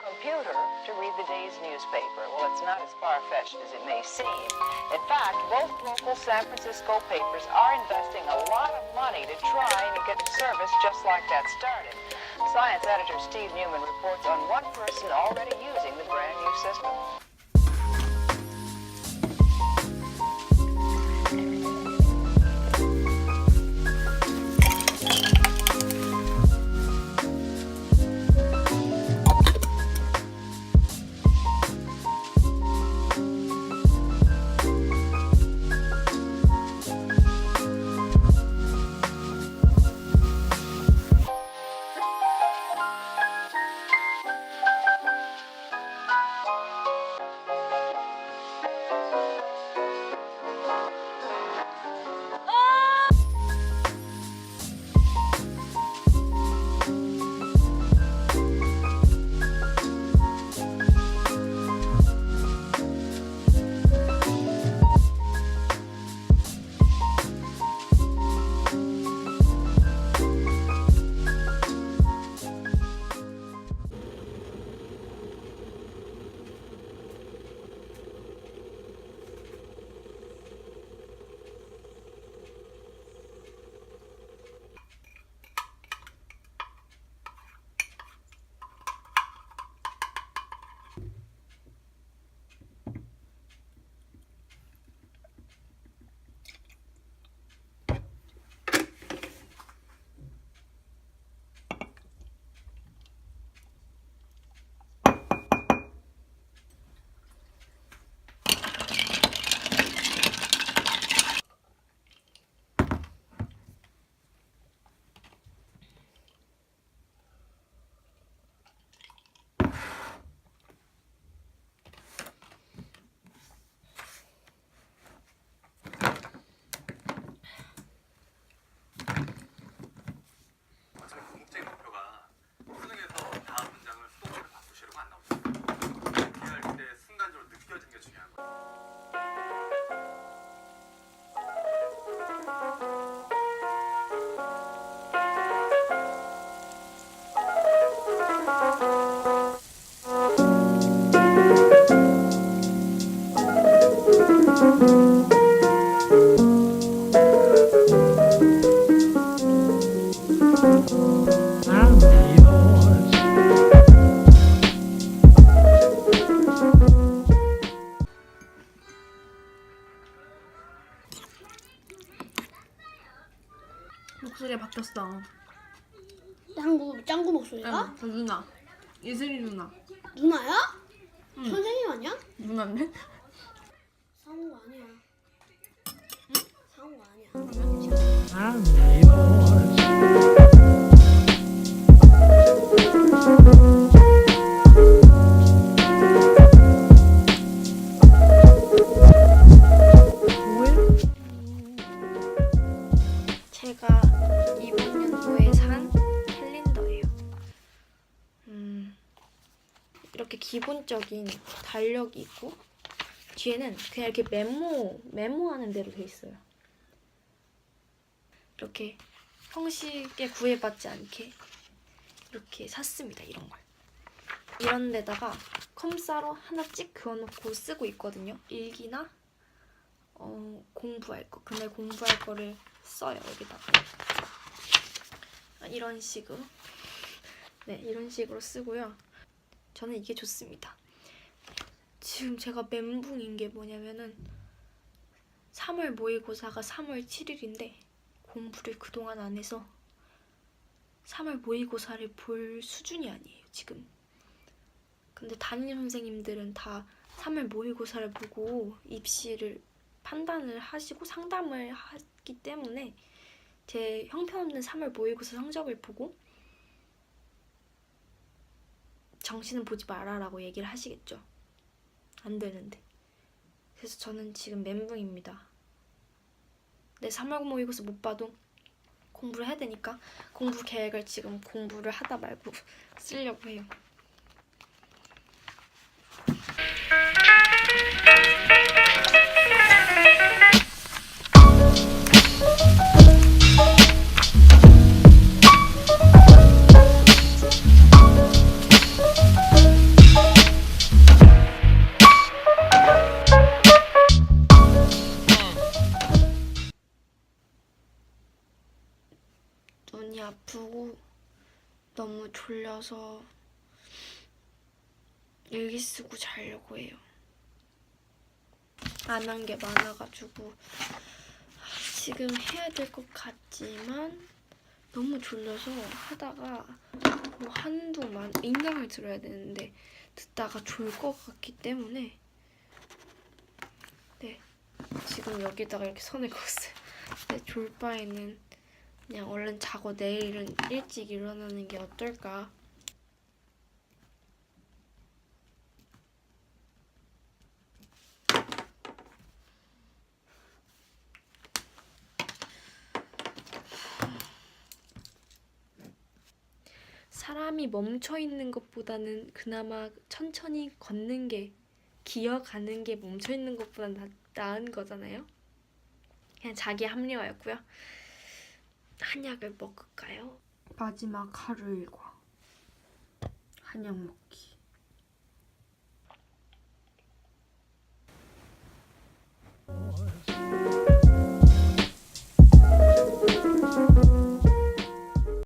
computer to read the day's newspaper. Well, it's not as far-fetched as it may seem. In fact, both local San Francisco papers are investing a lot of money to try and get the service just like that started. Science editor Steve Newman reports on one person already using the brand new system. 바뀌었어. 짱구 짱구 목소리가? 응, 저 누나. 이슬이 누나. 누나야? 선생님 아니야? 누나인데? 상우 아니야. 상우 아니야. I'll 이렇게 기본적인 달력이 있고 뒤에는 그냥 이렇게 메모 메모하는 대로 돼 있어요. 이렇게 형식에 구애받지 않게 이렇게 샀습니다. 이런 걸. 이런 데다가 컴싸로 하나 찍 그어놓고 쓰고 있거든요. 일기나 어, 공부할 거. 그날 공부할 거를 써요 여기다가 아, 이런 식으로 네 이런 식으로 쓰고요 저는 이게 좋습니다. 지금 제가 멘붕인 게 뭐냐면은 3월 모의고사가 3월 7일인데 공부를 그동안 안 해서 3월 모의고사를 볼 수준이 아니에요 지금. 근데 담임 선생님들은 다 3월 모의고사를 보고 입시를 판단을 하시고 상담을 하기 때문에 제 형편없는 3월 모의고사 성적을 보고 정신은 보지 마라라고 얘기를 하시겠죠. 안 되는데. 그래서 저는 지금 멘붕입니다. 내 3월 모의고사 못 봐도 공부를 해야 되니까 공부 계획을 지금 공부를 하다 말고 쓰려고 해요. 너무 졸려서 일기 쓰고 자려고 해요. 안 한 게 많아가지고 지금 해야 될 것 같지만 너무 졸려서 하다가 뭐 한두만 인강을 들어야 되는데 듣다가 졸 것 같기 때문에 네 지금 여기다가 이렇게 손을 걷어요. 근데 졸 바에는 그냥 얼른 자고 내일은 일찍 일어나는 게 어떨까? 사람이 멈춰 있는 것보다는 그나마 천천히 걷는 게 기어가는 게 멈춰 있는 것보다 나, 나은 거잖아요. 그냥 자기 합리화였고요. 한약을 먹을까요? 마지막 하루 일과 한약 먹기.